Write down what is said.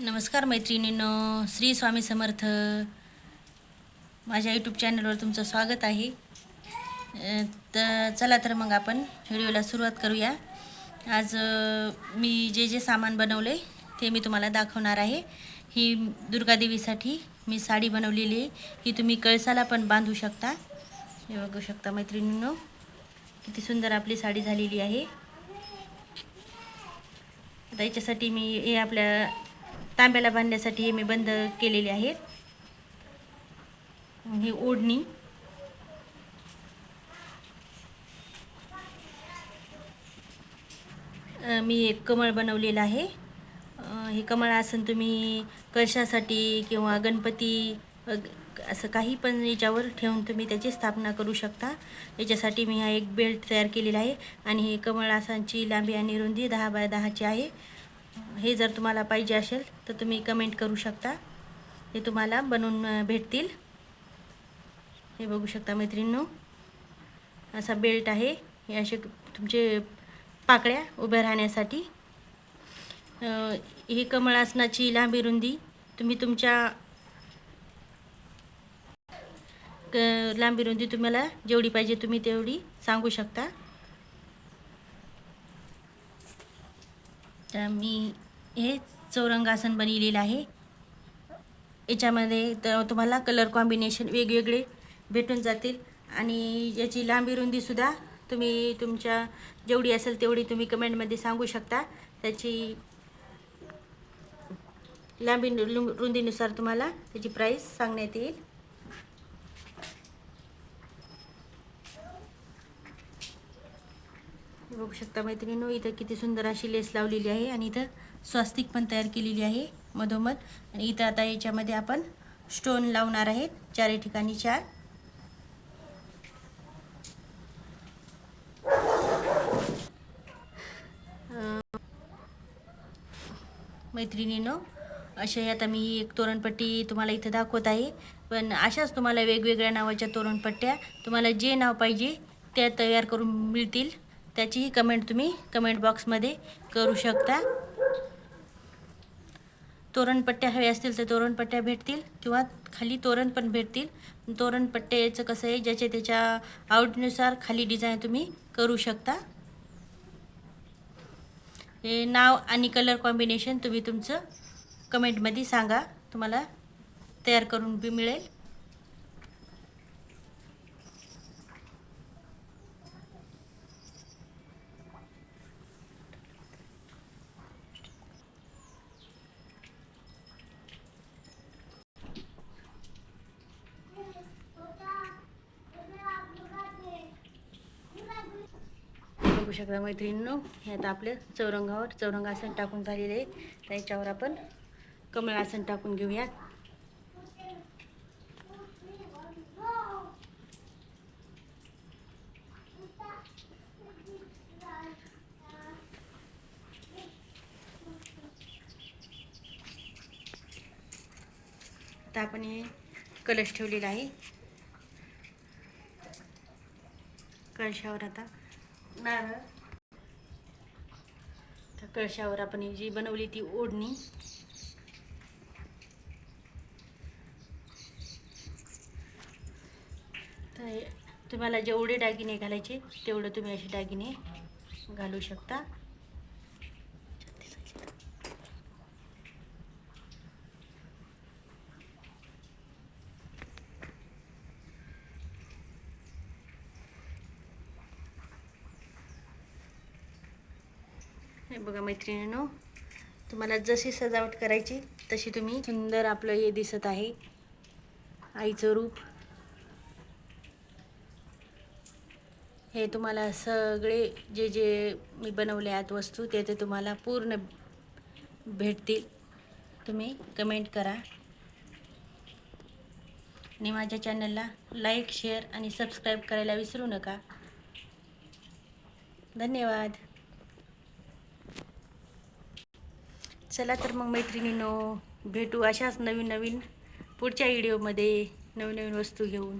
नमस्कार मैत्रिणींनो श्री स्वामी समर्थ. माझ्या यूट्यूब चॅनलवर तुमचं स्वागत आहे. तर चला तर मग आपण व्हिडिओला सुरुवात करूया. आज मी जे जे सामान बनवले ते मी तुम्हाला दाखवणार आहे. ही दुर्गादेवीसाठी मी साडी बनवलेली आहे. ही तुम्ही कळसाला पण बांधू शकता. हे बघू शकता मैत्रिणींनो किती सुंदर आपली साडी झालेली आहे. आता याच्यासाठी मी हे आपल्या तांब्याला बांधण्यासाठी हे मी बंद केलेले आहेत. ही ओढणी. मी एक कमळ बनवलेलं आहे. हे कमळ आसन तुम्ही कशासाठी किंवा गणपती असं काही पण याच्यावर ठेवून तुम्ही त्याची स्थापना करू शकता. याच्यासाठी मी हा एक बेल्ट तयार केलेला आहे आणि हे कमळ आसनची लांबी आणि रुंदी दहा बाय दहाची आहे. हे जर तुम्हाला पाहिजे असेल तर तुम्ही कमेंट करू शकता. हे तुम्हाला बनवून भेटतील. हे बघू शकता मैत्रिणींनो. असा बेल्ट आहे. हे असे तुमचे पाकळ्या उभ्या राहण्यासाठी. ही कमळासनाची लांबी रुंदी तुम्ही तुमच्या क- लांबी रुंदी तुम्हाला जेवढी पाहिजे तुम्ही तेवढी सांगू शकता. तर मी हे चौरंगासन बनवलेलं आहे. याच्यामध्ये तर तुम्हाला कलर कॉम्बिनेशन वेगवेगळे भेटून जातील. आणि याची लांबी रुंदीसुद्धा तुम्ही तुमच्या जेवढी असेल तेवढी तुम्ही कमेंटमध्ये सांगू शकता. त्याची लांबी रुंदीनुसार तुम्हाला त्याची प्राईस सांगण्यात येईल. बघू शकता मैत्रिणीनो इथं किती सुंदर अशी लेस लावलेली आहे आणि इथं स्वास्तिक पण तयार केलेली आहे मधोमध. आणि इथं आता याच्यामध्ये आपण स्टोन लावणार आहेत चारही ठिकाणी चार. मैत्रिणीनो मैत्रिणीनं असे आता मी एक तोरणपट्टी तुम्हाला इथं दाखवत आहे. पण अशाच तुम्हाला वेगवेगळ्या नावाच्या तोरणपट्ट्या तुम्हाला जे नाव पाहिजे त्या तयार करून मिळतील. त्याचीही कमेंट तुम्ही कमेंट बॉक्समध्ये करू शकता. तोरणपट्ट्या हव्या असतील तर तोरणपट्ट्या भेटतील किंवा खाली तोरण पण भेटतील. तोरणपट्ट्याचं कसं आहे ज्याच्या त्याच्या आवडीनुसार खाली डिझाईन तुम्ही करू शकता. हे नाव आणि कलर कॉम्बिनेशन तुम्ही तुमचं कमेंटमध्ये सांगा. तुम्हाला तयार करून बी मिळेल बघू शकता मैत्रिणींनो. हे आता आपलं चौरंगावर चौरंगासन टाकून झालेले आहे. त्याच्यावर आपण कमळासन टाकून घेऊयात. आता आपण हे कलश ठेवलेला आहे. कळशावर आता नारळ कळशावर आपण जी बनवली ती ओढणी. तर तुम्हाला जेवढे दागिने घालायचे तेवढं तुम्ही असे दागिने घालू शकता. हे बघा मैत्रिणींनो तुम्हाला जशी सजावट करायची तशी तुम्ही सुंदर आपलं हे दिसत आहे. आईचं रूप. हे तुम्हाला सगळे जे जे मी बनवले आहेत वस्तू ते ते तुम्हाला पूर्ण भेटतील. तुम्ही कमेंट करा. आणि माझ्या चॅनलला लाईक शेअर आणि सबस्क्राईब करायला विसरू नका. धन्यवाद. चला तर मग मैत्रिणीनो भेटू अशाच नवीन नवीन पुढच्या व्हिडिओमध्ये नवीन नवीन वस्तू घेऊन.